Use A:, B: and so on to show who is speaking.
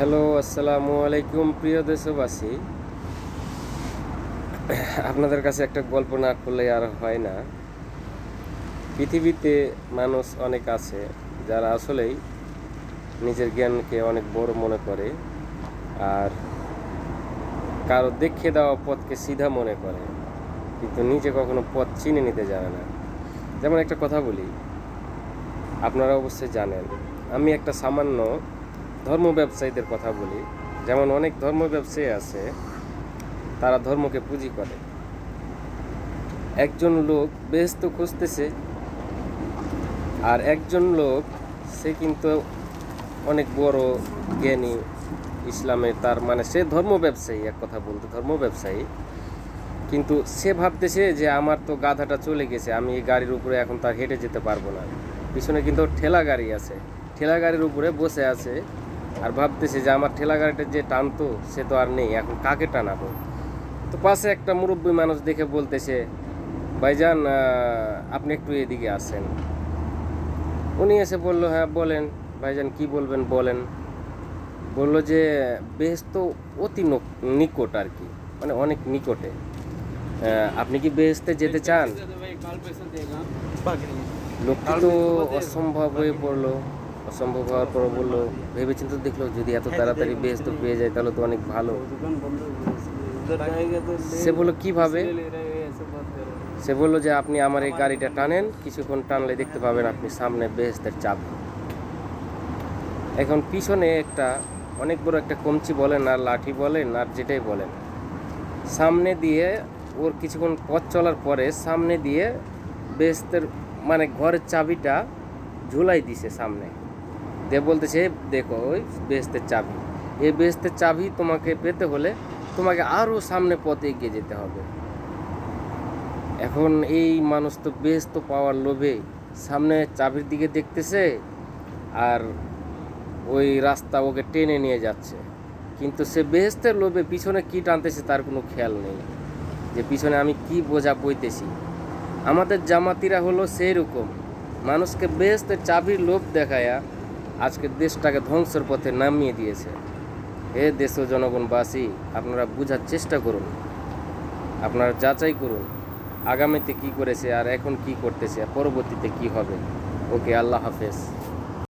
A: Hello, আসসালামু আলাইকুম প্রিয় দেশবাসী। আপনাদের কাছে একটা গল্প না করলে আর হয় না। পৃথিবীতে মানুষ অনেক আছে যারা আসলেই নিজের জ্ঞানকে অনেক বড় মনে করে আর কারও দেখিয়ে দেওয়া পথকে সিধা মনে করে, কিন্তু নিজে কখনো পথ চিনে নিতে জানে না। যেমন একটা কথা বলি, আপনারা অবশ্যই জানেন, আমি একটা সামান্য ধর্ম ব্যবসায়ীদের কথা বলি, যেমন অনেক ধর্ম ব্যবসায়ী আছে, তারা ধর্মকে পুঁজি করে। একজন লোক বেহেস্ত খুঁজতেছে, আর একজন লোক, সে কিন্তু অনেক বড় জ্ঞানী ইসলামের তার মানে সে ধর্ম ব্যবসায়ী, এক কথা বলতে ধর্ম ব্যবসায়ী। কিন্তু সে ভাবতেছে যে আমার তো গাধাটা চলে গেছে, আমি এই গাড়ির উপরে এখন তার হেঁটে যেতে পারব না। পিছনে কিন্তু ঠেলা গাড়ি আছে। ঠেলা গাড়ির উপরে বসে আছে আর ভাবতেছে যে আমার ঠেলা গাড়িটা যে টানতো সে তো আর নেই এখন কাকে টানাবো? তো পাশে একটা মুরব্বী মানুষ দেখে বলতেছে ভাইজান আপনি একটু এদিকে আসেন। উনি এসে বলল হ্যাঁ বলেন। ভাইজান কি বলবেন বলেন। বলল যে বেশ তো অতি নক- নিকট আর কি মানে অনেক নিকটে। আপনি কি বেহেস্তে যেতে চান? লোকটি তো অসম্ভব হয়ে পড়ল। অসম্ভব হওয়ার পর বলল ভেবেচিন্তে দেখল যদি এত তাড়াতাড়ি বেহেস্ত পেয়ে যায় তাহলে তো অনেক ভালো। সে বলল কীভাবে? সে বলল যে আপনি আমার এই গাড়িটা টানেন কিছুক্ষণ টানলে দেখতে পাবেন আপনি সামনে বেহেস্তের চাবি এখন পিছনে একটা অনেক বড় একটা কমচি বলেন আর লাঠি বলেন আর যেটাই বলেন সামনে দিয়ে ওর কিছুক্ষণ পথ চলার পরে সামনে দিয়ে বেহেস্তের মানে ঘরের চাবিটা ঝুলাই দিছে সামনে। দিয়ে বলতেছে, দেখো, ওই বেহেস্তের চাবি। এই বেহেস্তের চাবি তোমাকে পেতে হলে তোমাকে আরও সামনে পথে এগিয়ে যেতে হবে। এখন এই মানুষ তো বেহেস্ত পাওয়ার লোভে সামনে চাবির দিকে দেখতেছে আর ওই রাস্তা ওকে টেনে নিয়ে যাচ্ছে। কিন্তু সে বেহেস্তের লোভে পিছনে কি টানতেছে তার কোনো খেয়াল নেই। যে পিছনে আমি কি বোঝা বইতেছি। আমাদের জামাতিরা হলো সেই রকম মানুষকে বেহেস্তের চাবির লোভ দেখায়া আজকে দেশটাকে ধ্বংসের পথে নামিয়ে দিয়েছে। হে দেশ ও জনগণবাসী, আপনারা বুঝার চেষ্টা করুন। আপনারা যাচাই করুন, আগামীতে কি করেছে আর এখন কি করতেছে, পরবর্তীতে কি হবে। ওকে, আল্লাহ হাফেজ।